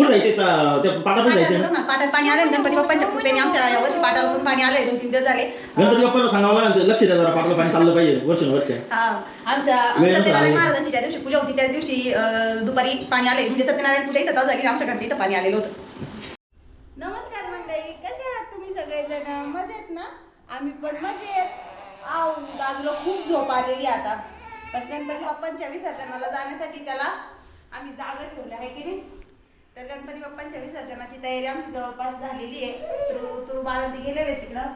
कुठं जायचे चा- त्या पाटातच जायचे ना? पाटात पाटात पाणी आलं गणपती बाप्पांच्या कृपेने आमच्या या वर्षी पाटाला पण पाणी आलंय दोन तीन दिवस झाले. गणपती बाप्पाला सांगावं लागेल लक्ष द्या जरा पाटाला पाणी चाललं पाहिजे वर्ष हा आमच्या सत्यनारायण. महाराजांची ज्या दिवशी पूजा होती त्याच दिवशी अं, दुपारी पाणी आले. म्हणजे सत्यनारायण पूजा इथं चालू झाली आमच्या घरच्या इथं पाणी आलेलं होतं. नमस्कार मंडळी कसे आहात तुम्ही सगळेजण? मजेत ना? आम्ही पण मजेत. आऊ दादूला खूप झोप आलेली आता. पण गणपती बाप्पांच्या विसर्जनाला जाण्यासाठी त्याला आम्ही जागा ठेवली आहे की नाही? तर गणपती बाप्पांच्या विसर्जनाची तयारी आमची जवळपास झालेली आहे. तुरु तुरु बाळंती गेलेले तिकडं.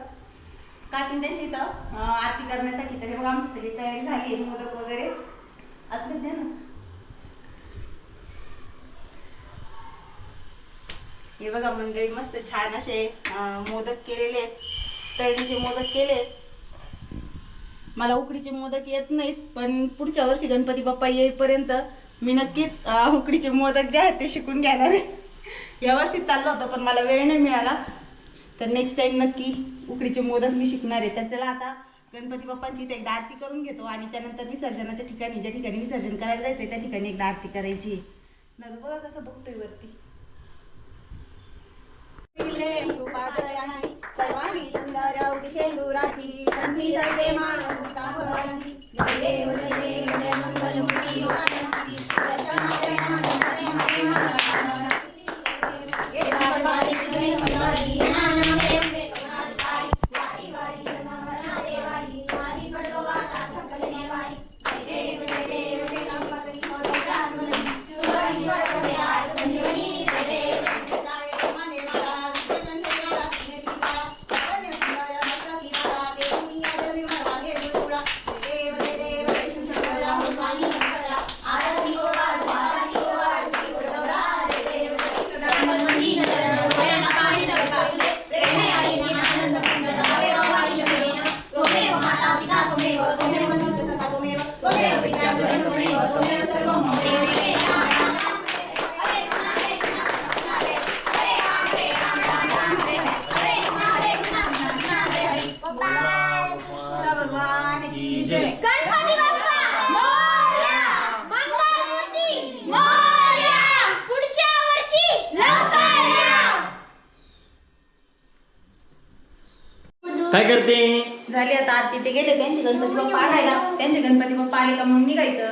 काकीन त्यांची इथं? आरती करण्यासाठी. तर मग आमची सगळी तयारी झाली आहे. मोदक वगैरे. आतमध्ये द्या ना. हे बघा मंडळी मस्त छान असे मोदक केलेले आहेत. तळणीचे मोदक केले मला उकडीचे मोदक येत नाहीत पण पुढच्या वर्षी गणपती बाप्पा येईपर्यंत मी नक्कीच हुकडीचे उकडीचे मोदक जे आहेत ते शिकून घेणार आहे. या वर्षी चाललं होतं पण मला वेळ नाही मिळाला. तर नेक्स्ट टाइम नक्की उकडीचे मोदक मी शिकणार आहे. तर चला आता गणपती बाप्पांची इथे एकदा आरती करून घेतो आणि त्यानंतर विसर्जनाच्या ठिकाणी ज्या ठिकाणी विसर्जन करायला जायचं त्या ठिकाणी एकदा आरती करायची. आहे. दादा बघा कसं बघतोय वरती. सर्वांनी सुंदर काय करते? झाली आता आरती. ते गेले त्यांचे गणपती बाप्पा आणायला. त्यांचे गणपती बाप्पा आले का मग निघायचं.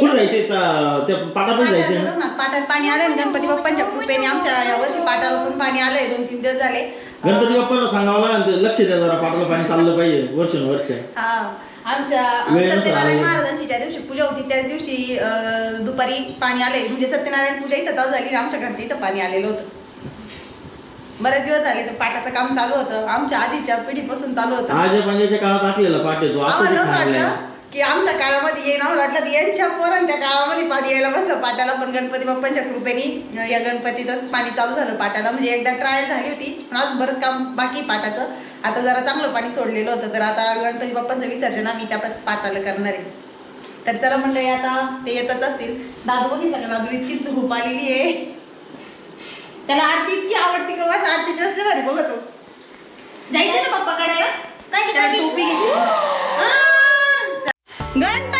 कुठं जायचे चा- त्या पाटातच जायचे ना? पाटात पाटात पाणी आलंय गणपती बाप्पांच्या कृपेने. आमच्या या वर्षी पाटाला पण पाणी आलंय. दोन तीन दिवस झाले. गणपती बाप्पाला सांगावं लागेल लक्ष द्या जरा. पाटाला पाणी चाललं पाहिजे वर्ष वर्ष हा आमच्या वेळेनुसार सत्यनारायण. महाराजांची ज्या दिवशी पूजा होती. त्याच दिवशी अं, दुपारी पाणी आले म्हणजे सत्यनारायण पूजा इथं चालू झाली. आमच्या घरच्या इथं पाणी आलेलं होतं. बरेच दिवस झाले तर पाटाचं काम चालू होतं. आमच्या आधीच्या पिढीपासून चालू होतं. आज पंजाच्या काळात आता आम्हाला ते नव्हतं थांबलाय वाटलं की आमच्या काळामध्ये आम्हाला वाटलं की यांच्या पोरांच्या काळामध्ये पाणी यायला बसलं. पाटाला पण गणपती बाप्पांच्या कृपेने या गणपतीतच पाणी चालू झालं. पाटाला म्हणजे एकदा ट्रायल झाली होती. पण अजून बरंच काम बाकी पाटाचं. आता जरा चांगलं पाणी सोडलेलं होतं. तर आता गणपती बाप्पांचं विसर्जन आम्ही त्याच पाटाला करणार आहे. तर चला मंडळी आता ते येतच असतील. दादू बघितलं का? दादू इतकी झोप आलेली आहे. त्याला आरती इतकी आवडती का? बस आरतीची असते भारी बघतो जायचं ना पप्पाकडे? टोपी! गणपती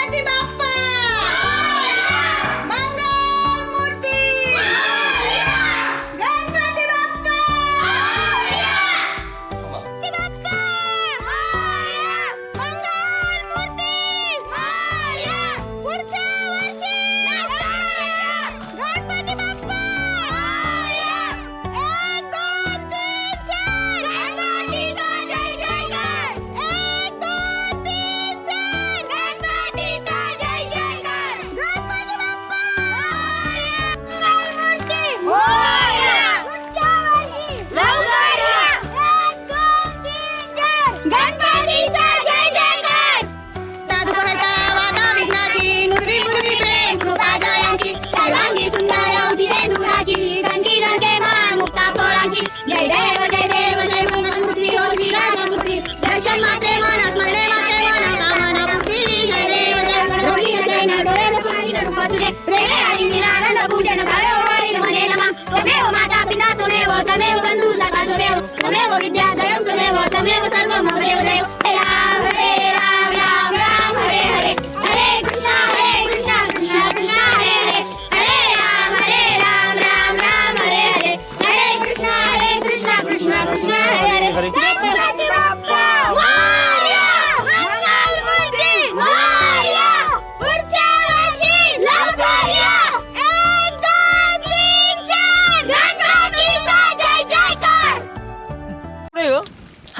దేవాన స్మరణే మా దేవాన కామన బుద్ధి దేవ దేవ రోగిన చైన డోరేన పాయిన మధురే ప్రేమే ఆయి నిరానంద పూజన భవేవ వారిన మనే నమ త్వమేవ మాతా పితా త్వమేవ త్వమేవ బంధు సఖా త్వమేవ త్వమేవ విద్యా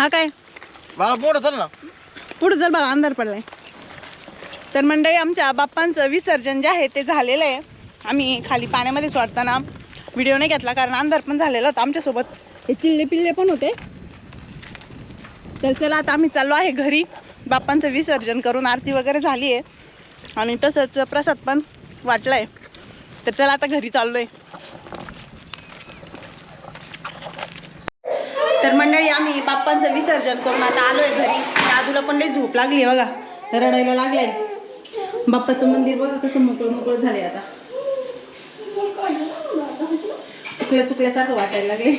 हा काय? मला पुढं चल ना. पुढे जर मला अंधार पडलाय. तर मंडळी आमच्या बाप्पांचं विसर्जन जे आहे ते झालेलं आहे. आम्ही खाली पाण्यामध्ये सोडताना व्हिडिओ नाही घेतला कारण अंधार पण झालेला होता आमच्यासोबत. हे चिल्ले पिल्ले पण होते. तर चला आता आम्ही चाललो आहे घरी. बाप्पांचं विसर्जन करून आरती वगैरे झाली आहे. आणि तसंच प्रसाद पण वाटलाय. तर चला आता घरी चाललोय. तर मंडळी आम्ही बाप्पांचं विसर्जन करून आता आलोय घरी. दादूला पण लई झोप लागली आहे बघा. रडायला लागलाय. बाप्पाचं मंदिर बघा कसं मोकळं मोकळं झालंय आता. चुकल्या चुकल्यासारखं वाटायला लागले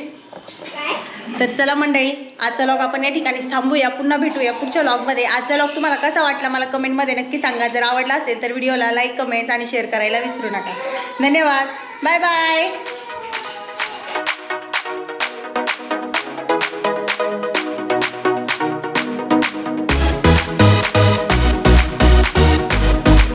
तर चला मंडळी आजचा लॉग आपण या ठिकाणी थांबूया. पुन्हा भेटूया पुढच्या लॉगमध्ये आजचा लॉग तुम्हाला कसा वाटला मला कमेंटमध्ये नक्की सांगा. जर आवडला असेल तर व्हिडिओला लाईक कमेंट्स आणि शेअर करायला विसरू नका. धन्यवाद. Bye bye